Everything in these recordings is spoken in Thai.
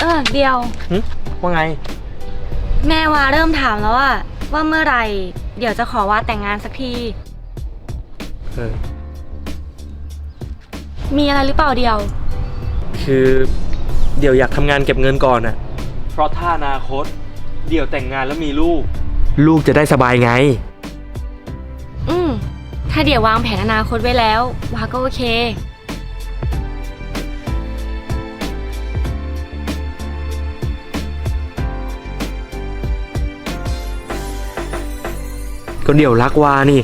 เออเดียว หึว่าไง แม่วาเริ่มถามแล้วอะว่าเมื่อไหร่ เดี๋ยวจะขอวาแต่งงานสักที เออ มีอะไรหรือเปล่าเดียว คือเดี๋ยวอยากทำงานเก็บเงินก่อนอะเพราะถ้าอนาคต เดี๋ยวแต่งงานแล้วมีลูก ลูกจะได้สบายไง อืมถ้าเดี๋ยววางแผนอนาคตไว้แล้ววาก็โอเค ก็เดี๋ยวรักวานี่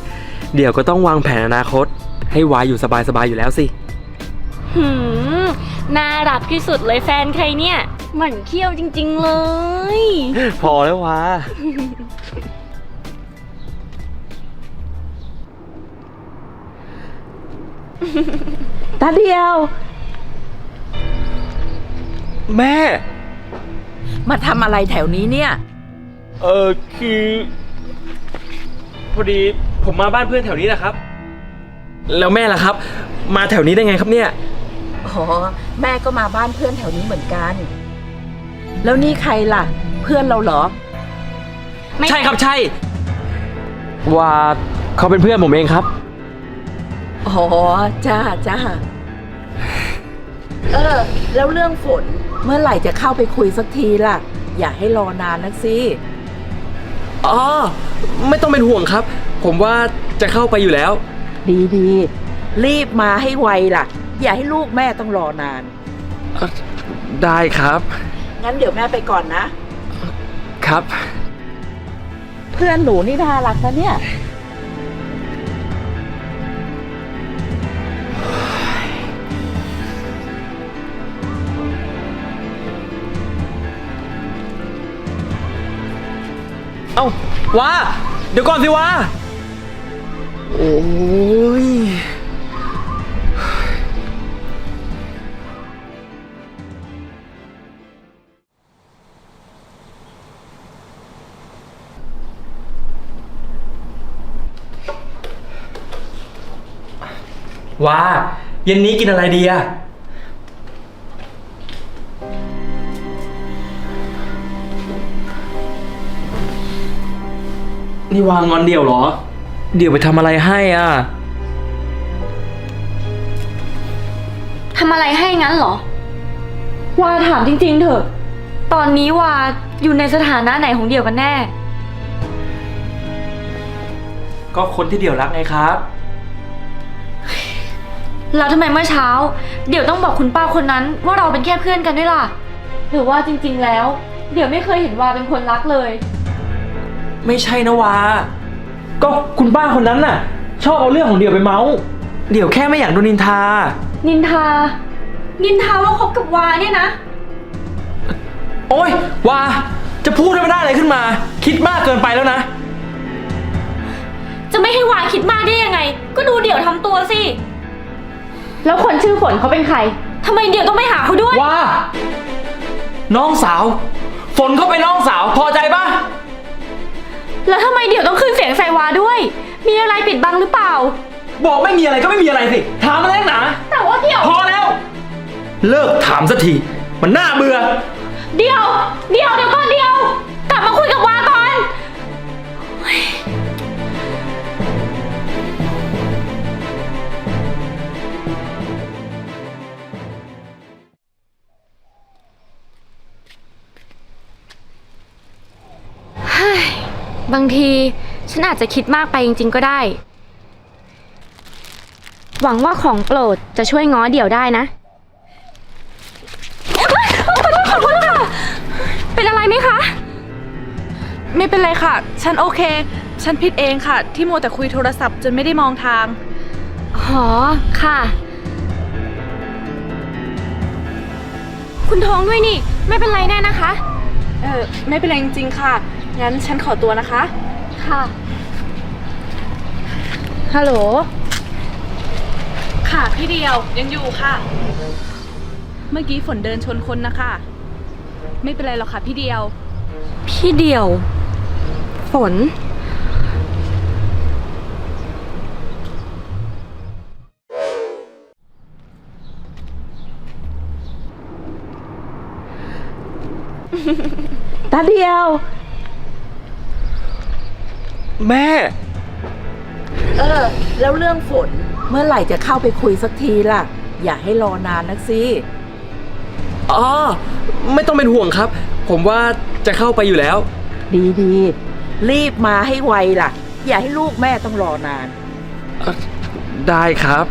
เดี๋ยวก็ต้องวางแผนอนาคต ให้วาอยู่สบายๆอยู่แล้วสิ หืม น่ารักที่สุดเลยแฟนใครเนี่ยหมั่นเขี้ยวจริง ๆเลย พอแล้ววาตาเดียว แม่ มาทำอะไรแถวนี้เนี่ย เออคือ พอดีผมมาบ้านเพื่อนแถวนี้นะครับ แล้วแม่ล่ะครับ มาแถวนี้ได้ไงครับเนี่ย อ๋อแม่ก็มาบ้านเพื่อนแถวนี้เหมือนกัน แล้วนี่ใครล่ะ เพื่อนเราเหรอไม่ใช่ครับใช่ ว่าเขาเป็นเพื่อนผมเองครับ อ๋อจ้าจ้าเออ แล้วเรื่องฝนเมื่อไหร่จะเข้าไปคุยสักทีล่ะ อย่าให้รอนานนักสิ อ๋อ ไม่ต้องเป็นห่วงครับ ผมว่าจะเข้าไปอยู่แล้ว ดีดีรีบมาให้ไวล่ะ อย่าให้ลูกแม่ต้องรอนานได้ครับ งั้นเดี๋ยวแม่ไปก่อนนะ ครับ เพื่อนหนูนี่น่ารักนะเนี่ย เอ้าว้าเดี๋ยวก่อนสิว้าโอ้ยว้าเย็นนี้กินอะไรดีอะ นี่วางงอนเดี่ยวเหรอ เดี่ยวไปทำอะไรให้อะ ทำอะไรให้งั้นเหรอ วาถามจริง ๆ เถอะ ตอนนี้วาอยู่ในสถานะไหนของเดี่ยวกันแน่ ก็คนที่เดี่ยวรักไงครับ แล้วทำไมเมื่อเช้า เดี๋ยวต้องบอกคุณป้าคนนั้นว่าเราเป็นแค่เพื่อนกันด้วยล่ะ หรือว่าจริง ๆ แล้ว เดี๋ยวไม่เคยเห็นวาเป็นคนรักเลย ไม่ใช่นะวาก็คุณป้าคนนั้นน่ะ ชอบเอาเรื่องของเดี่ยวไปเมาส์เดี่ยวแค่ไม่อยากโดนนินทา นินทา นินทาว่าคบกับวาเนี่ยนะ โอ้ยวาจะพูดให้มันได้อะไรขึ้นมา คิดมากเกินไปแล้วนะ จะไม่ให้วาคิดมากได้ยังไง ก็ดูเดี๋ยวทำตัวสิ แล้วคนชื่อฝนเขาเป็นใคร ทำไมเดี๋ยวต้องไปหาเขาด้วยว่าน้องสาว ฝนเขาเป็นน้องสาวพอใจปะ แล้วทำไมเดี๋ยวต้องขึ้นเสียงใส่วาด้วย มีอะไรปิดบังหรือเปล่า บอกไม่มีอะไรก็ไม่มีอะไรสิ ถามมาแล้วหนาแต่ว่าเดี๋ยว พอแล้ว เลิกถามสักที มันน่าเบื่อ เดี๋ยว เดี๋ยวเดี๋ยวก่อนเดี๋ยว กลับมาคุยกับวาก่อน บางทีฉันอาจจะคิดมากไปจริงๆก็ได้ หวังว่าของโปรดจะช่วยง้อเดี่ยวได้นะขอโทษค่ะเป็นอะไรไหมคะ ไม่เป็นไรค่ะ ฉันโอเค ฉันผิดเองค่ะ ที่มัวแต่คุยโทรศัพท์จนไม่ได้มองทาง อ๋อ ค่ะ คุณท้องด้วยนี่ ไม่เป็นไรแน่นะคะ เออไม่เป็นไรจริงๆค่ะ งั้นฉันขอตัวนะคะ ค่ะ ฮัลโหล ค่ะพี่เดียวยังอยู่ค่ะ เมื่อกี้ฝนเดินชนคนนะคะ ไม่เป็นไรหรอกค่ะพี่เดียว พี่เดียว ฝน ตาเดียว แม่ เออ แล้วเรื่องฝนเมื่อไหร่จะเข้าไปคุยสักทีล่ะ อย่าให้รอนานนักสิอ๋อ ไม่ต้องเป็นห่วงครับ ผมว่าจะเข้าไปอยู่แล้ว ดีดีๆรีบมาให้ไวล่ะ อย่าให้ลูกแม่ต้องรอนาน ได้ครับ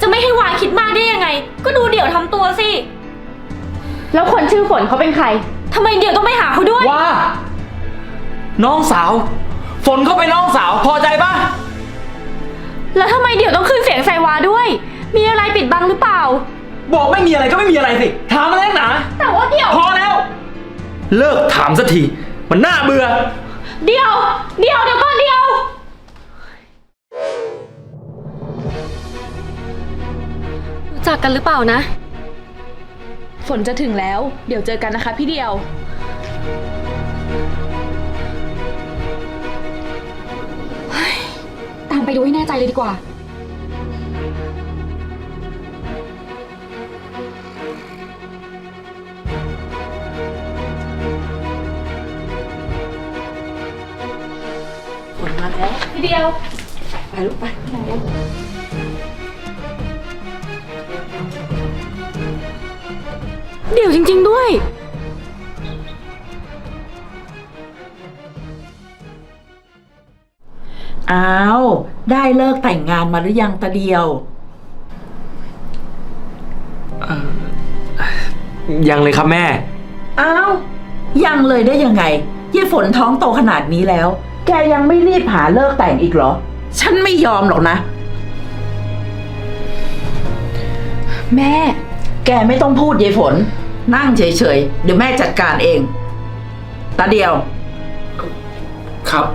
จะไม่ให้วาคิดมากได้ยังไง ก็ดูเดี๋ยวทำตัวสิ แล้วคนชื่อฝนเขาเป็นใคร ทำไมเดี๋ยวต้องไปหาเขาด้วย ว่า น้องสาว ฝนก็เป็นน้องสาวพอใจปะแล้วทำไมเดี๋ยวต้องขึ้นเสียงใส่วาด้วย มีอะไรปิดบังหรือเปล่า บอกไม่มีอะไรก็ไม่มีอะไรสิ ถามมาแล้วหนา แต่ว่าเดี๋ยว พอแล้ว เลิกถามสักที มันน่าเบื่อ เดี๋ยว เดี๋ยวเดี๋ยวก่อนเดี๋ยว รู้จักกันหรือเปล่านะ ฝนจะถึงแล้ว เดี๋ยวเจอกันนะคะพี่เดียว ไปดูให้แน่ใจเลยดีกว่าฝนมาแล้วพี่เดียว ไปลูกไปเดี๋ยวจริง ๆ ด้วย อ้าว ได้เลิกแต่งงานมาหรือยังตาเดียวยังเลยครับแม่ อ้าว ยังเลยได้ยังไงยี่ฝนท้องโตขนาดนี้แล้ว แกยังไม่รีบหาเลิกแต่งอีกเหรอ ฉันไม่ยอมหรอกนะ แม่ แกไม่ต้องพูดยายฝน นั่งเฉยๆ เดี๋ยวแม่จัดการเอง ตาเดียว ครับ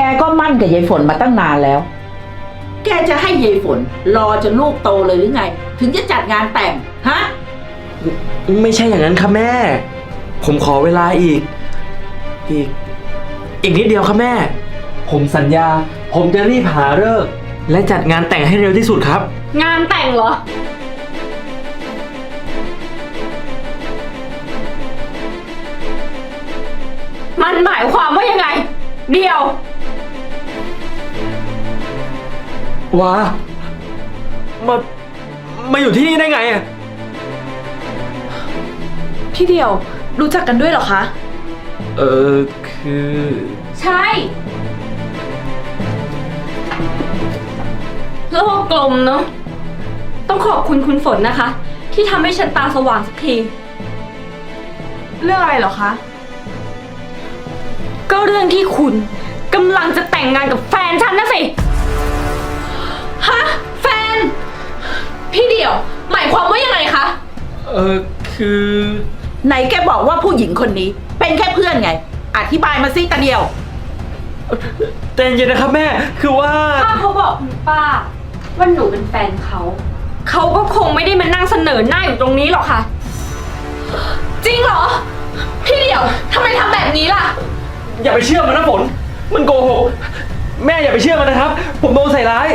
แกก็มั่นกับยายฝนมาตั้งนานแล้ว แกจะให้ยายฝน รอจนลูกโตเลยหรือไง ถึงจะจัดงานแต่งฮะ ไม่ใช่อย่างนั้นครับแม่ ผมขอเวลาอีก อีก อีกนิดเดียวครับแม่ ผมสัญญา ผมจะรีบหาเลิกษ์และจัดงานแต่งให้เร็วที่สุดครับ งานแต่งเหรอ มันหมายความว่ายังไง เดียว ว้ามา มาอยู่ที่นี่ได้ไงอะพี่เดียวรู้จักกันด้วยเหรอคะ เออคือ ใช่โลกกลมเนาะต้องขอบคุณคุณฝนนะคะ ที่ทำให้ฉันตาสว่างสักที เรื่องอะไรเหรอคะ ก็เรื่องที่คุณกำลังจะแต่งงานกับแฟนฉันนะสิ ฮะ แฟน พี่เดียว หมายความว่ายังไงคะ เออคือ ไหนแกบอกว่าผู้หญิงคนนี้ เป็นแค่เพื่อนไง อธิบายมาสิตาเดียว แต่เย็นนะครับแม่ คือว่า ถ้าเขาบอกคุณป้าว่าหนูเป็นแฟนเขา เขาก็คงไม่ได้มานั่งเสนอหน้าอยู่ตรงนี้หรอกค่ะ จริงเหรอ พี่เดียวทำไมทำแบบนี้ล่ะ อย่าไปเชื่อมันนะฝน มันโกหก แม่อย่าไปเชื่อมันนะครับ ผมโดนใส่ร้าย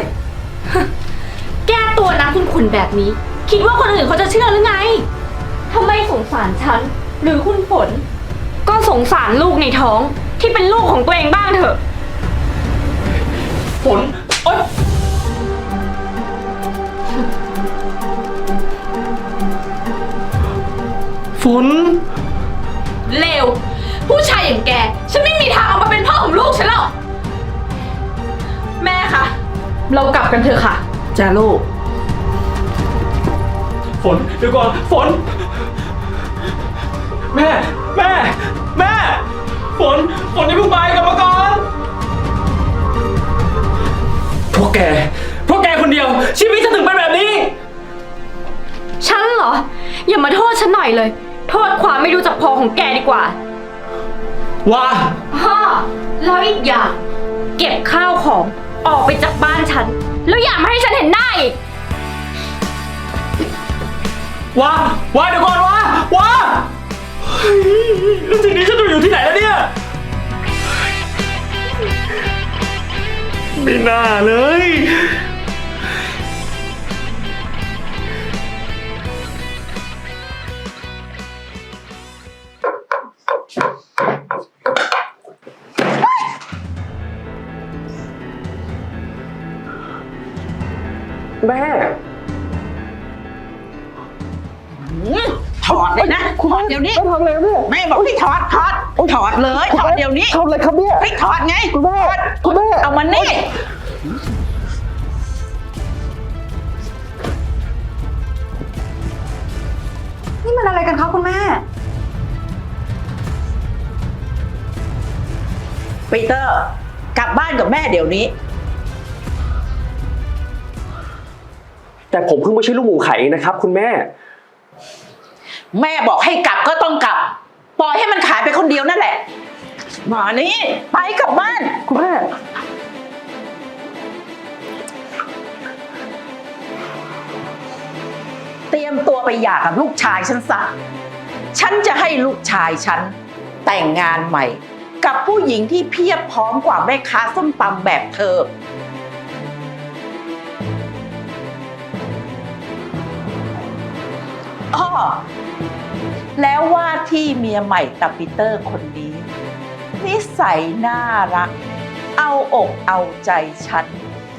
แก้ตัวนะคุณขุนแบบนี้ คิดว่าคนอื่นเขาจะเชื่อหรือไงถ้าไม่สงสารฉัน หรือคุณฝน ก็สงสารลูกในท้องที่เป็นลูกของตัวเองบ้างเถอะ ฝนโอ๊ยฝน เลว ผู้ชายอย่างแก ฉันไม่มีทางเอามาเป็นพ่อของลูกฉันหรอก แม่คะ เรากลับกันเถอะค่ะ จ้าลูก ฝนเดี๋ยวก่อนฝน แม่ แม่ แม่ ฝน ฝนอย่าเพิ่งไปกลับมาก่อนพวกแกพวกแกคนเดียว ชีวิตฉันถึงเป็นแบบนี้ ฉันเหรอ อย่ามาโทษฉันหน่อยเลย โทษความไม่รู้จักพอของแกดีกว่า ว่า พ่อแล้วอีกอย่าง เก็บข้าวของ ออกไปจากบ้านฉัน แล้วอย่ามาให้ฉันเห็นหน้าอีก ว้าว้าเดี๋ยวก่อนว้าว้าเฮ้ยแล้วทีนี้ฉันจะอยู่ที่ไหนแล้วเนี่ยไม่น่าเลย แม่ถอดเลยนะถอดเดี๋ยวนี้ทำอะไรแม่แม่บอกให้ถอดถอดถอดเลยถอดเดี๋ยวนี้ทำอะไรครับเนี่ยให้ถอดไงคุณแม่ถอดคุณแม่เอามานี่นี่มันอะไรกันคะคุณแม่ปีเตอร์ กลับบ้านกับแม่เดี๋ยวนี้ แต่ผมเพิ่งไม่ใช่ลูกหมูไข่เองนะครับ คุณแม่ แม่บอกให้กลับก็ต้องกลับ ปล่อยให้มันขายไปคนเดียวนั่นแหละ มานี่ไปกลับบ้าน คุณแม่ เตรียมตัวไปหย่ากับลูกชายฉันซะฉันจะให้ลูกชายฉันแต่งงานใหม่ กับผู้หญิงที่เพียบพร้อมกว่าแม่ค้าส้มตำแบบเธอ อ้อแล้วว่าที่เมียใหม่ตาปีเตอร์คนนี้ นิสัยน่ารัก เอาอกเอาใจฉัน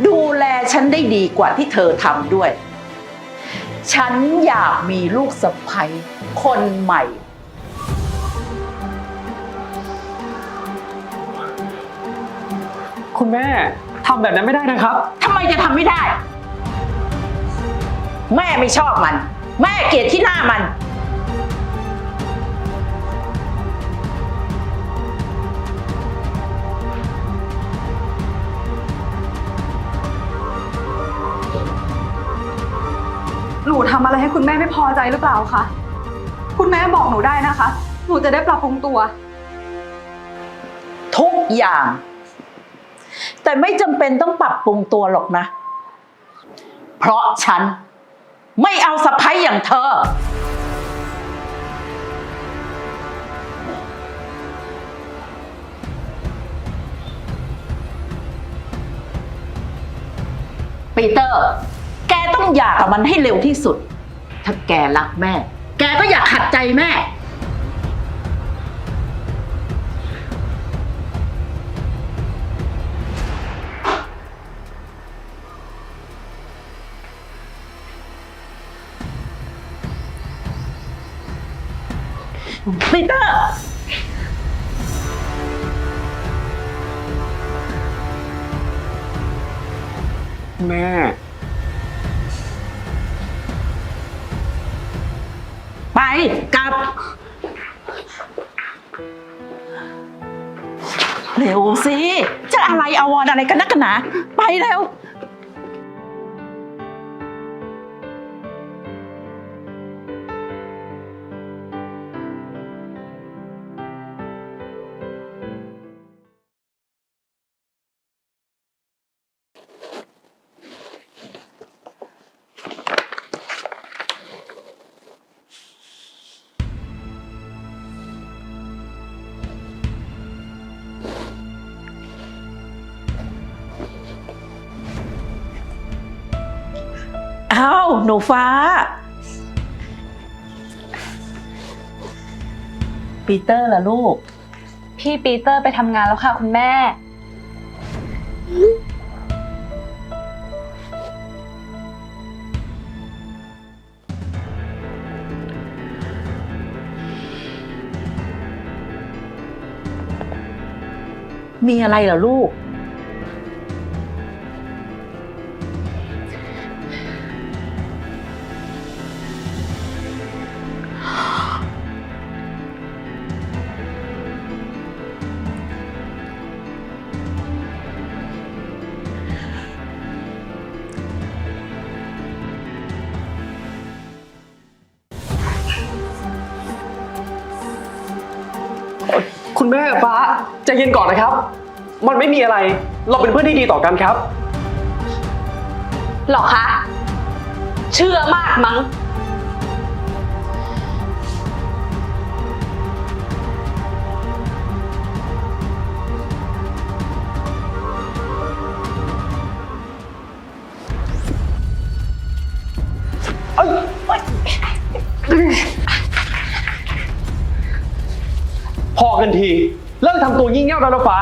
ดูแลฉันได้ดีกว่าที่เธอทำด้วย ฉันอยากมีลูกสะใภ้คนใหม่ คุณแม่ทำแบบนั้นไม่ได้นะครับ ทำไมจะทำไม่ได้ แม่ไม่ชอบมัน แม่เกลียดที่หน้ามัน หนูทำอะไรให้คุณแม่ไม่พอใจหรือเปล่าคะ คุณแม่บอกหนูได้นะคะ หนูจะได้ปรับปรุงตัว ทุกอย่าง แต่ไม่จำเป็นต้องปรับปรุงตัวหรอกนะ เพราะฉัน ไม่เอาสะพ้ยอย่างเธอ ปีเตอร์ แกต้องหย่ากับมันให้เร็วที่สุด ถ้าแกรักแม่ แกก็อยากขัดใจแม่ ปีเตอร์ แม่ ไปกลับ เร็วสิ จะอะไรอาวรณ์อะไรกันนักกันหนา ไปเร็ว หนูฟ้า ปีเตอร์ล่ะลูก พี่ปีเตอร์ไปทำงานแล้วค่ะคุณแม่ มีอะไรเหรอลูก คุณแม่ฟ้าใจเย็นก่อนนะครับ มันไม่มีอะไร เราเป็นเพื่อนที่ดีต่อกันครับ หรอคะ เชื่อมากมั้ง กันที เลิกทำตัวยิ่งเง่าแล้วนะฟ้า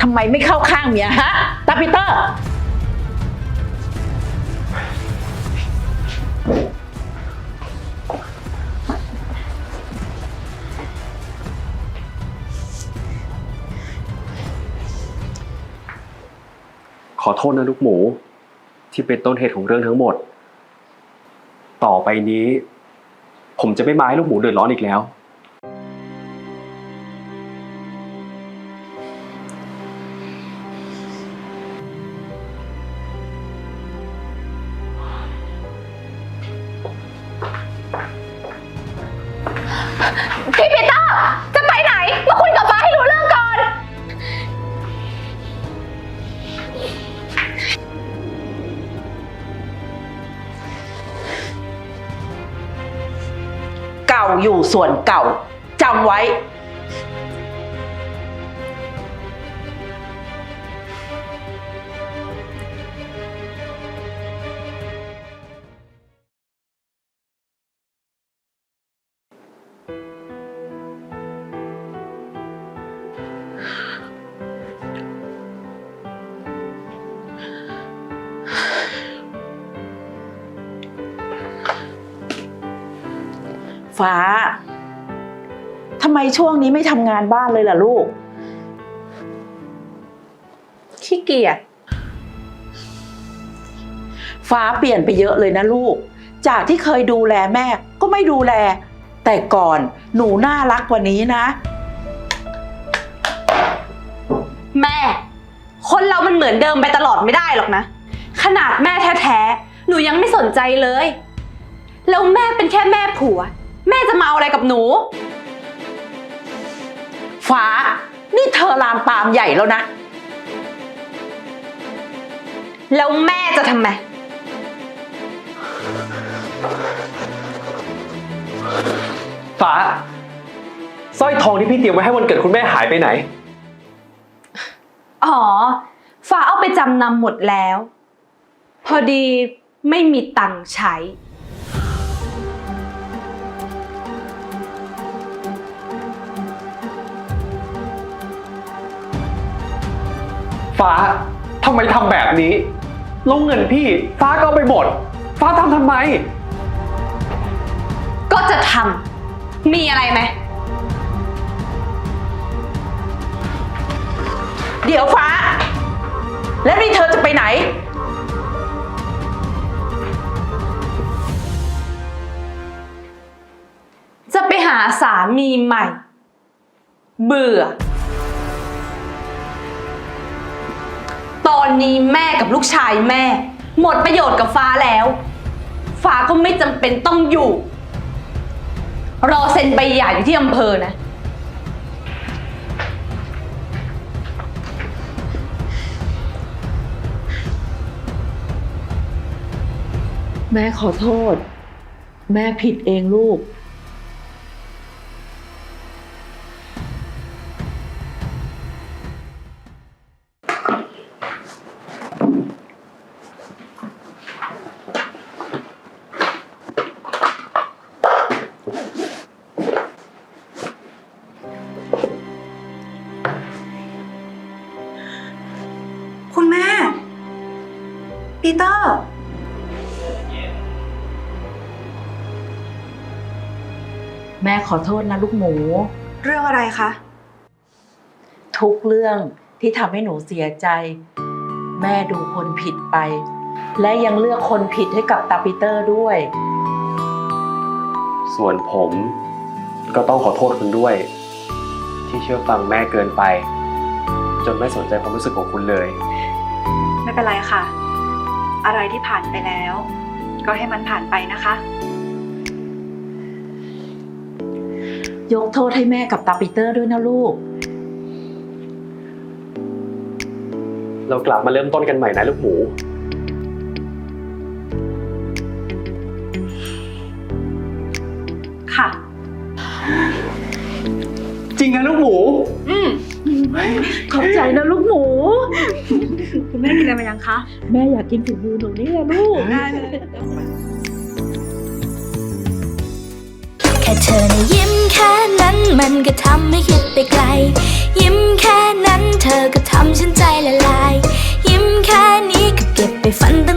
ททำไมไม่เข้าข้างเมียฮะตาปีเตอร์ ขอโทษนะลูกหมู ที่เป็นต้นเหตุของเรื่องทั้งหมด ต่อไปนี้ ผมจะไม่มาให้ลูกหมูเดือดร้อนอีกแล้ว พี่ปีเตอร์ อยู่ส่วนเก่าจำไว้ ฟ้าทำไมช่วงนี้ไม่ทำงานบ้านเลยล่ะลูก ขี้เกียจ ฟ้าเปลี่ยนไปเยอะเลยนะลูก จากที่เคยดูแลแม่ก็ไม่ดูแล แต่ก่อนหนูน่ารักกว่านี้นะ แม่ คนเรามันเหมือนเดิมไปตลอดไม่ได้หรอกนะ ขนาดแม่แท้ๆ หนูยังไม่สนใจเลย แล้วแม่เป็นแค่แม่ผัว จะมาเอาอะไรกับหนู ฟ้า นี่เธอลามปามใหญ่แล้วนะ แล้วแม่จะทำไม ฟ้าสร้อยทองที่พี่เตรียมไว้ให้วันเกิดคุณแม่หายไปไหน อ๋อ ฟ้าเอาไปจำนำหมดแล้ว พอดีไม่มีตังค์ใช้ ฟ้าทำไมทำแบบนี้แล้วเงินพี่ฟ้าก็เอาไปหมด ฟ้าทำทำไม ก็จะทำ มีอะไรไหม เดี๋ยวฟ้า แล้วนี่เธอจะไปไหน จะไปหาสามีใหม่ เบื่อ ตอนนี้แม่กับลูกชายแม่ หมดประโยชน์กับฟ้าแล้ว ฟ้าก็ไม่จำเป็นต้องอยู่ รอเซ็นใบหย่าอยู่ที่อำเภอนะ แม่ขอโทษ แม่ผิดเองลูก ปีเตอร์ แม่ขอโทษนะลูกหมู เรื่องอะไรคะ ทุกเรื่องที่ทำให้หนูเสียใจ แม่ดูคนผิดไป และยังเลือกคนผิดให้กับตาปีเตอร์ด้วย ส่วนผมก็ต้องขอโทษคุณด้วย ที่เชื่อฟังแม่เกินไป จนไม่สนใจความรู้สึกของคุณเลย ไม่เป็นไรค่ะ อะไรที่ผ่านไปแล้ว ก็ให้มันผ่านไปนะคะ ยกโทษให้แม่กับตาปีเตอร์ด้วยนะลูก เรากลับมาเริ่มต้นกันใหม่นะลูกหมู ค่ะ จริงนะลูกหมู ขอบใจนะลูกหมู คุณแม่กินอะไรมายังคะ แม่อยากกินฝีมือหนูนี่แหละลูก ได้เลย แค่เธอยิ้มแค่นั้นมันก็ทำให้คิดไปไกล ยิ้มแค่นั้นเธอก็ทำฉันใจละลาย ยิ้มแค่นี้ก็เก็บไปฝันตั้ง